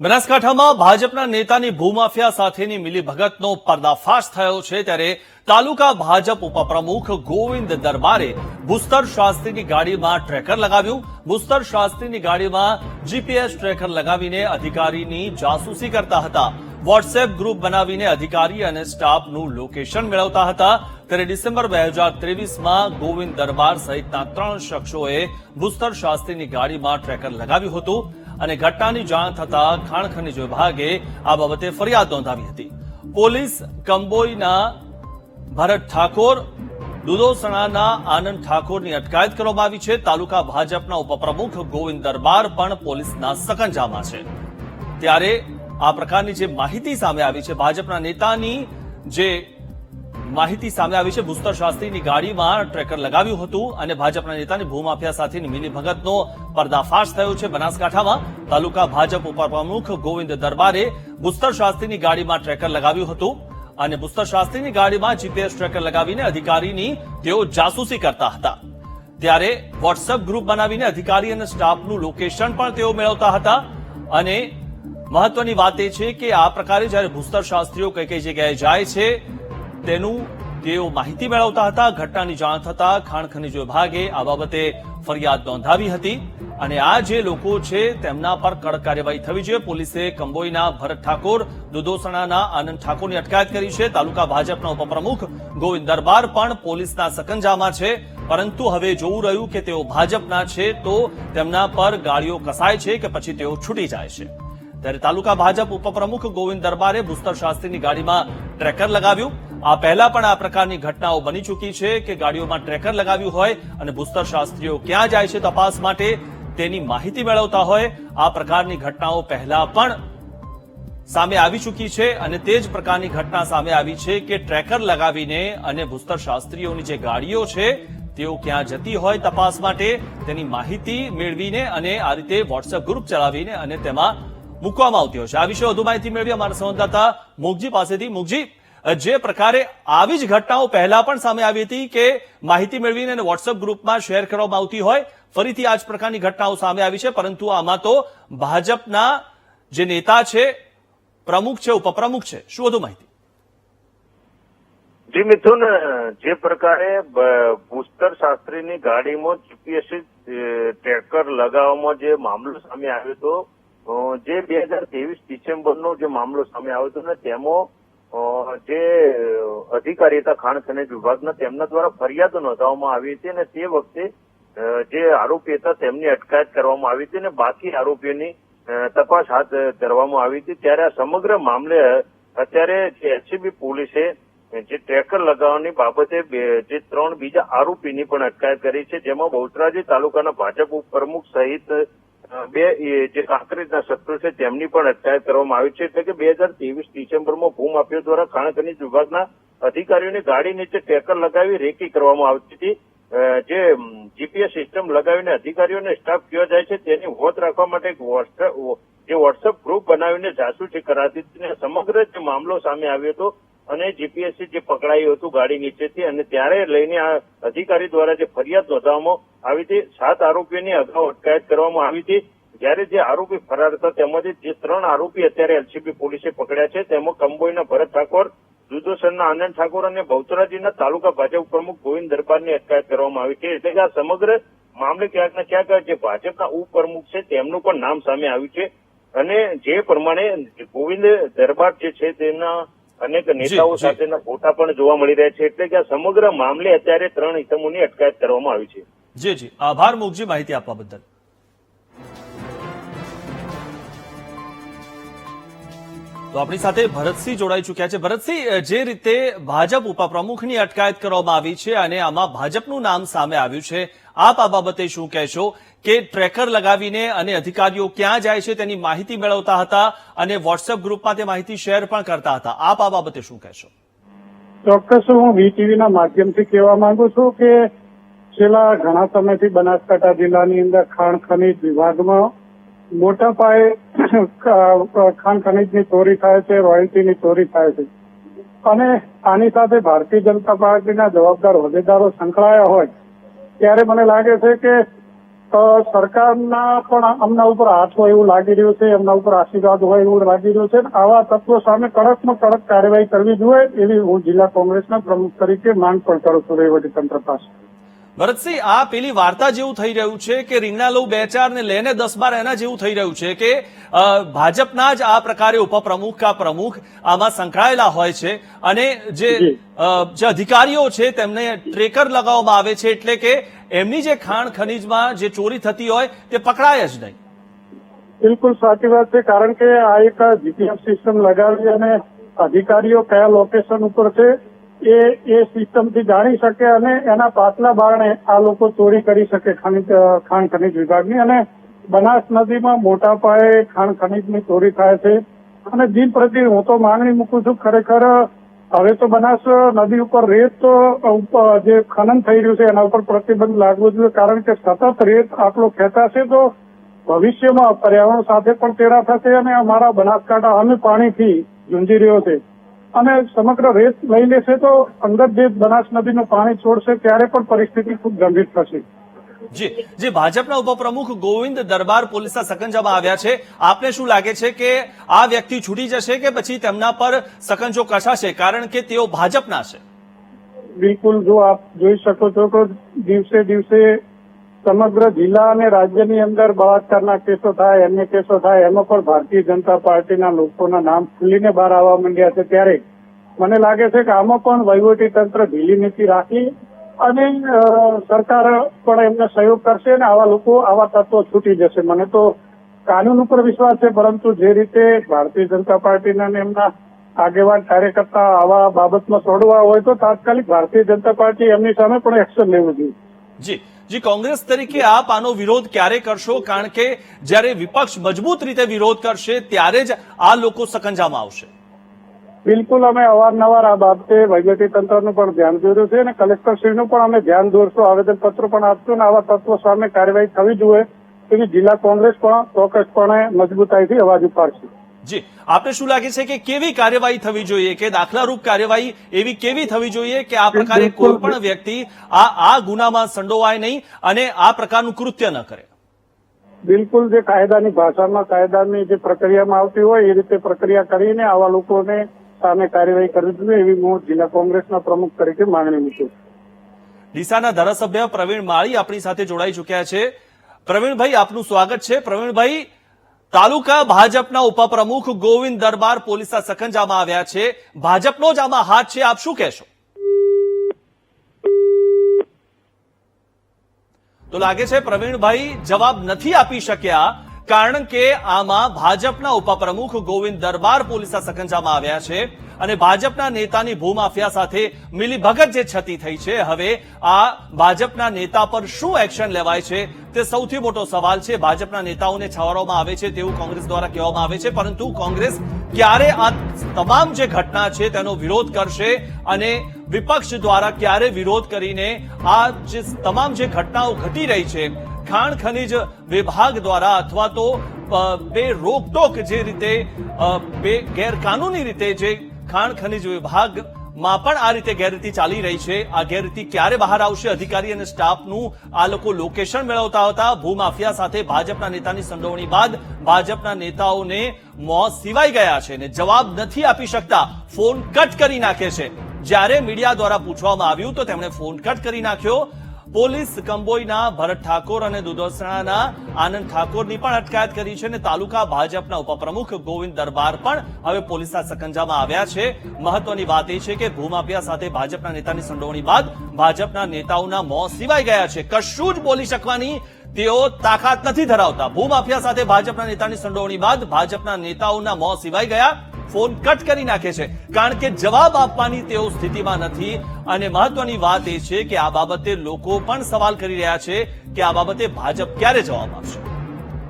બનાસકાંઠામાં ભાજપના નેતાની ભૂમાફિયા સાથેની મિલીભગતનો પર્દાફાશ થયો છે ત્યારે તાલુકા ભાજપ ઉપપ્રમુખ ગોવિંદ દરબારે ભૂસ્તર શાસ્ત્રીની ગાડીમાં ટ્રેકર લગાવ્યું. ભૂસ્તર શાસ્ત્રીની ગાડીમાં જીપીએસ ટ્રેકર લગાવીને અધિકારીની જાસૂસી કરતા હતા. વોટ્સએપ ગ્રુપ બનાવીને અધિકારી અને સ્ટાફનું લોકેશન મેળવતા હતા. ત્યારે ડિસેમ્બર બે હજાર ત્રેવીસમાં ગોવિંદ દરબાર સહિતના ત્રણ શખ્સોએ ભૂસ્તર શાસ્ત્રીની ગાડીમાં ટ્રેકર લગાવ્યું હતું. અને ઘટનાની જાણ થતા ખાણ ખનીજ વિભાગે આ બાબતે ફરિયાદ નોંધાવી હતી. પોલીસ કંબોઈના ભરત ઠાકોર દુદોસણાના આનંદ ઠાકોરની અટકાયત કરવામાં આવી છે. તાલુકા ભાજપના ઉપપ્રમુખ ગોવિંદ દરબાર પણ પોલીસના સકંજામાં છે. ત્યારે આ પ્રકારની જે માહિતી સામે આવી છે, ભાજપના નેતાની જે માહિતી સામે આવી છે. ભૂસ્તર શાસ્ત્રીની ગાડીમાં ટ્રેકર લગાવ્યું હતું અને ભાજપના નેતાની ભૂમાફિયા સાથેની મિલીભગતનો પર્દાફાશ થયો છે બનાસકાંઠામાં. તાલુકા ભાજપ ઉપપ્રમુખ ગોવિંદ દરબારે ભૂસ્તર શાસ્ત્રીની ગાડીમાં ટ્રેકર લગાવ્યું હતું અને ભૂસ્તર શાસ્ત્રીની ગાડીમાં જીપીએસ ટ્રેકર લગાવીને અધિકારીની તેઓ જાસૂસી કરતા હતા. ત્યારે વોટ્સએપ ગ્રુપ બનાવીને અધિકારી અને સ્ટાફનું લોકેશન પણ તેઓ મેળવતા હતા. અને મહત્વની વાત એ છે કે આ પ્રકારે જ્યારે ભૂસ્તર શાસ્ત્રીઓ કઈ કઈ જગ્યાએ જાય છે તેનું તેઓ માહિતી મેળવતા હતા, ઘટનાની જાણ થતા ખાણ ખનીજ વિભાગે આ બાબતે ફરિયાદ નોંધાવી હતી અને આ જે લોકો છે તેમના પર કડક કાર્યવાહી થવી જોઈએ. પોલીસે કંબોઈના ભરત ઠાકોર, દુધોસણાના આનંદ ઠાકોરની અટકાયત કરી છે. તાલુકા ભાજપના ઉપપ્રમુખ ગોવિંદ દરબાર પણ પોલીસના સકંજામાં છે. પરંતુ હવે જોવું રહ્યું કે તેઓ ભાજપના છે તો તેમના પર ગાડીઓ કસાય છે કે પછી તેઓ છૂટી જાય છે. ત્યારે તાલુકા ભાજપ ઉપપ્રમુખ ગોવિંદ દરબારે ભૂસ્તર શાસ્ત્રીની ગાડીમાં ટ્રેકર લગાવ્યું. આ પહેલા પણ આ પ્રકારની ઘટનાઓ બની ચૂકી છે કે ગાડીઓમાં ટ્રેકર લગાવ્યું હોય અને ભૂસ્તર શાસ્ત્રીઓ ક્યાં જાય છે તપાસ માટે તેની માહિતી મેળવતા હોય, આ પ્રકારની ઘટનાઓ પહેલા પણ સામે આવી ચૂકી છે અને તે જ પ્રકારની ઘટના સામે આવી છે કે ટ્રેકર લગાવીને અને ભૂસ્તર શાસ્ત્રીઓની જે ગાડીઓ છે, તેઓ ક્યાં જતી હોય તપાસ માટે તેની માહિતી મેળવીને અને આ રીતે વોટ્સએપ ગ્રુપ ચલાવીને અને તેમાં મૂકવામાં આવતી હોય છે. આ વિશે વધુ માહિતી મેળવી અમારા સંવાદદાતા મુખજી પાસેથી. મુગજી જે પ્રકારે આવી જ ઘટનાઓ પહેલા પણ સામે આવી હતી કે માહિતી મેળવીને અને વોટ્સઅપ ગ્રુપમાં શેર કરવામાં આવતી હોય, ફરીથી આ જ પ્રકારની ઘટનાઓ સામે આવી છે. પરંતુ આમાં તો ભાજપના જે નેતા છે, પ્રમુખ છે, ઉપપ્રમુખ છે, શું વધુ માહિતી? જી મિથુન, જે પ્રકારે ભૂસ્તર શાસ્ત્રીની ગાડીમાં જીપીએસસી ટ્રેકર લગાવવામાં જે મામલો સામે આવ્યો હતો જે બે હજાર ત્રેવીસ ડિસેમ્બરનો જે મામલો સામે આવ્યો હતો ને, તેમાં જે અધિકારી હતા ખાણ ખનિજ વિભાગના, તેમના દ્વારા ફરિયાદ નોંધાવવામાં આવી હતી અને તે વખતે જે આરોપી હતા તેમની અટકાયત કરવામાં આવી હતી અને બાકી આરોપીઓની તપાસ હાથ ધરવામાં આવી હતી. ત્યારે આ સમગ્ર મામલે અત્યારે જે એસીબી પોલીસે જે ટ્રેકર લગાવવાની બાબતે જે ત્રણ બીજા આરોપીની પણ અટકાયત કરી છે. જેમાં બહુચરાજી તાલુકાના ભાજપ ઉપપ્રમુખ સહિત બે જે કાંકરેજના શત્રુ છે, તેમની પણ અટકાયત કરવામાં આવી છે, એટલે કે બે હજાર ત્રેવીસ ડિસેમ્બરમાં ભૂમાફિયા દ્વારા ખાણ ખનીજ વિભાગના અધિકારીઓની ગાડી નીચે ટેકર લગાવી રેકી કરવામાં આવતી હતી. જે જીપીએસ સિસ્ટમ લગાવીને અધિકારીઓને સ્ટાફ કયો જાય છે, તેની હોત રાખવા માટે એક વોટ્સએપ જે વોટ્સએપ ગ્રુપ બનાવીને જાસૂસી કરાતી હતી. અને સમગ્ર જે મામલો સામે આવ્યો હતો અને જીપીએસસી જે પકડાયું હતું ગાડી નીચેથી અને ત્યારે લઈને આ અધિકારી દ્વારા જે ફરિયાદ નોંધવામાં આવી હતી, સાત આરોપીઓની અગાઉ અટકાયત કરવામાં આવી હતી. જ્યારે જે આરોપી ફરાર હતા, તેમાંથી જે ત્રણ આરોપી અત્યારે એલસીબી પોલીસે પકડ્યા છે. તેમાં કંબોઈના ભરત ઠાકોર દુધોસરના આનંદ ઠાકોર અને બહુચરાજીના તાલુકા ભાજપ પ્રમુખ ગોવિંદ દરબારની અટકાયત કરવામાં આવી છે એટલે કે આ સમગ્ર મામલે ક્યાંક ને ક્યાંક જે ભાજપના ઉપપ્રમુખ છે, તેમનું પણ નામ સામે આવ્યું છે. અને જે પ્રમાણે ગોવિંદ દરબાર જે છે, તેના અનેક નેતાઓ સાથેના ફોટા પણ જોવા મળી રહ્યા છે એટલે કે આ સમગ્ર મામલે અત્યારે ત્રણ ઇસમોની અટકાયત કરવામાં આવી છે. જી જી. આભાર મુખજી માહિતી આપવા બદલ. તો આપણી સાથે ભરતસિંહ જોડાઈ ચૂક્યા છે. ભરતસિંહ જે રીતે ભાજપ ઉપપ્રમુખની અટકાયત કરવામાં આવી છે અને આમાં ભાજપનું નામ સામે આવ્યું છે, આપ આ બાબતે શું કહેશો? કે ટ્રેકર લગાવીને અને અધિકારીઓ ક્યાં જાય છે તેની માહિતી મેળવતા હતા અને વોટ્સએપ ગ્રુપમાં તે માહિતી શેર પણ કરતા હતા. આપ આ બાબતે શું કહેશો? ચોક્કસ હું વીટીવીના માધ્યમથી કહેવા માંગુ છું કે છેલ્લા ઘણા સમયથી બનાસકાંઠા જિલ્લાની અંદર ખાણ ખનીજ વિભાગમાં મોટા પાયે ખાણ ખનીજની ચોરી થાય છે, રોયલ્ટીની ચોરી થાય છે. અને આની સાથે ભારતીય જનતા પાર્ટીના જવાબદાર હોદ્દેદારો સંકળાયા હોય, ત્યારે મને લાગે છે કે સરકારના પણ અમના ઉપર હાથ હોય એવું લાગી રહ્યું છે એમના ઉપર આશીર્વાદ હોય એવું લાગી રહ્યું છે. આવા તત્વો સામે કડકમાં કડક કાર્યવાહી કરવી જોઈએ, એવી હું જિલ્લા કોંગ્રેસના પ્રમુખ તરીકે માંગ પણ કરું છું વહીવટી તંત્ર પાસે ભરતસિંહ આ પેલી વાર્તા જેવું થઈ રહ્યું છે કે રીંગણા લઉં બે ચાર ને લેને દસ બાર એના જેવું થઈ રહ્યું છે કે ભાજપના જ આ પ્રકારે ઉપપ્રમુખ કા પ્રમુખ આમાં સંકળાયેલા હોય છે અને જે જે. અધિકારીઓ છે તેમને ટ્રેકર લગાવવામાં આવે છે એટલે કે એમની જે ખાણ ખનીજમાં જે ચોરી થતી હોય તે પકડાય જ નહીં. બિલકુલ સાચી વાત છે કારણ કે આ એક જીપીએફ સિસ્ટમ લગાવી અને અધિકારીઓ કયા લોકેશન ઉપર છે એ એ સિસ્ટમથી જાણી શકે અને એના પાછલા બારણે આ લોકો ચોરી કરી શકે ખનિજ ખાણ ખનિજ વિભાગની. અને બનાસ નદીમાં મોટા પાયે ખાણ ખનિજની ચોરી થાય છે. અને દિન પ્રતિ હું તો માંગણી મૂકું છું, ખરેખર, હવે તો બનાસ નદી ઉપર રેત તો જે ખનન થઈ રહ્યું છે, એના ઉપર પ્રતિબંધ લાગવો જોઈએ. કારણ કે સતત રેત આટલો ખેંચાશે તો ભવિષ્યમાં પર્યાવરણ સાથે પણ તેડા થશે અને અમારા બનાસકાંઠા અમે પાણીથી ઝુંજી રહ્યો છે. અને સમગ્ર રેત લઈ લેશે તો અંગત જે બનાસ નદીનું પાણી છોડશે ત્યારે પણ પરિસ્થિતિ ખૂબ ગંભીર થશે. જી જે ભાજપના ઉપપ્રમુખ ગોવિંદ દરબાર પોલીસના સકંજામાં આવ્યા છે. આપને શું લાગે છે કે આ વ્યક્તિ છૂટી જશે કે પછી તેમના પર સકંજો કસાશે? કારણ કે તેઓ ભાજપના છે. બિલકુલ જો આપ જોઈ શકો છો તો દિવસે દિવસે સમગ્ર જિલ્લા અને રાજ્યની અંદર બળાત્કારના કેસો થાય, અન્ય કેસો થાય, એમાં પણ ભારતીય જનતા પાર્ટીના લોકોના નામ ખુલીને બહાર આવવા માંડ્યા છે ત્યારે મને લાગે છે કે આમાં પણ વહીવટી તંત્ર ઢીલી નીતિ રાખી અને સરકાર પણ એમને સહયોગ કરશે અને આવા લોકો, આવા તત્વો છૂટી જશે. મને તો કાનૂન ઉપર વિશ્વાસ છે, પરંતુ જે રીતે ભારતીય જનતા પાર્ટીના એમના આગેવાન કાર્યકર્તા આવા બાબતમાં છોડવા હોય તો તાત્કાલિક ભારતીય જનતા પાર્ટી એમની સામે પણ એક્શન લેવું જોઈએ. જી જી, કોંગ્રેસ તરીકે આપ આનો વિરોધ ક્યારે કરશો? કારણ કે જ્યારે વિપક્ષ મજબૂત રીતે વિરોધ કરશે, ત્યારે જ આ લોકો સકંજામાં આવશે. બિલકુલ, અમે અવારનવાર આ બાબતે વહીવટી તંત્રનું પણ ધ્યાન દોર્યું છે અને કલેક્ટરશ્રીનું પણ અમે ધ્યાન દોરશું. આવેદનપત્ર પણ આપશું અને આવા તત્વો સામે કાર્યવાહી થવી જોઈએ, એવી જિલ્લા કોંગ્રેસ પણ ચોક્કસપણે મજબૂતાઈથી અવાજ ઉપાડશે. જી આપને શું લાગે છે કે કેવી કાર્યવાહી થવી જોઈએ? કે દાખલારૂપ કાર્યવાહી એવી કેવી થવી જોઈએ કે આ પ્રકારે કોઈ પણ વ્યક્તિ આ આ ગુનામાં સંડોવાય નહીં અને આ પ્રકારનું કૃત્ય ન કરે? બિલકુલ જે કાયદાની ભાષામાં કાયદાની જે પ્રક્રિયામાં આવતી હોય એ રીતે પ્રક્રિયા કરીને આવા લોકોને સામે કાર્યવાહી કરવી જોઈએ એવી હું જિલ્લા કોંગ્રેસના પ્રમુખ તરીકે માંગણી મૂકું છું. ડીસાના ધારાસભ્ય પ્રવીણ માળી આપણી સાથે જોડાઈ ચુક્યા છે. પ્રવીણભાઈ આપનું સ્વાગત છે. પ્રવીણભાઈ તાલુકા ભાજપના ઉપપ્રમુખ ગોવિંદ દરબાર પોલીસના સખંજામાં આવ્યા છે. ભાજપનો જ આમાં હાથ છે. આપ શું કહેશો? તો લાગે છે પ્રવીણભાઈ જવાબ નથી આપી શક્યા. કારણ કે આમાં ભાજપના ઉપપ્રમુખ ગોવિંદ દરબાર પોલીસના સકંજામાં આવ્યા છે અને ભાજપના નેતાની ભૂમાફિયા સાથે મિલીભગત જે છતી થઈ છે, હવે આ ભાજપના નેતા પર શું એક્શન લેવાય છે તે સૌથી મોટો સવાલ છે. ભાજપના નેતાઓને છાવરવામાં આવે છે તેવું કોંગ્રેસ દ્વારા કહેવામાં આવે છે, પરંતુ કોંગ્રેસ ક્યારે આ તમામ જે ઘટના છે તેનો વિરોધ કરશે અને વિપક્ષ દ્વારા ક્યારે વિરોધ કરીને આ જે તમામ જે ઘટનાઓ ઘટી રહી છે ખાણ ખનીજ વિભાગ દ્વારા અથવા તો બે રોકટોક જે રીતે બે ગેરકાનૂની રીતે જે ખાણ ખનીજ વિભાગમાં પણ આ રીતે ગેરરીતિ ચાલી રહી છે. આ ગેરરીતિ ક્યારે બહાર આવશે? અધિકારી અને સ્ટાફનું આ લોકો લોકેશન મેળવતા હતા. ભૂમાફિયા સાથે ભાજપના નેતાની સંડોવણી બાદ ભાજપના નેતાઓને મોં સિવાય ગયા છે ને જવાબ નથી આપી શકતા. ફોન કટ કરી નાખે છે. જ્યારે મીડિયા દ્વારા પૂછવામાં આવ્યું તો તેમણે ફોન કટ કરી નાખ્યો. પોલીસ કંબોઈના ભરત ઠાકોર અને દુધોસણાના આનંદ ઠાકોરની પણ અટકાયત કરી છે અને તાલુકા ભાજપના ઉપપ્રમુખ ગોવિંદ દરબાર પણ હવે પોલીસના સકંજામાં આવ્યા છે. મહત્વની વાત એ છે કે ભૂમાફિયા સાથે ભાજપના નેતાની સંડોવણી બાદ ભાજપના નેતાઓના મોં સિવાય ગયા છે. કશું જ બોલી શકવાની તેઓ તાકાત નથી ધરાવતા. ભૂમાફિયા સાથે ભાજપના નેતાની સંડોવણી બાદ ભાજપના નેતાઓના મોં સિવાય ગયા. ફોન કટ કરી નાખે છે. કારણ કે જવાબ આપવાની તેઓ સ્થિતિમાં નથી. અને મહત્વની વાત એ છે કે આ બાબતે લોકો પણ સવાલ કરી રહ્યા છે કે આ બાબતે ભાજપ ક્યારે જવાબ આપશે?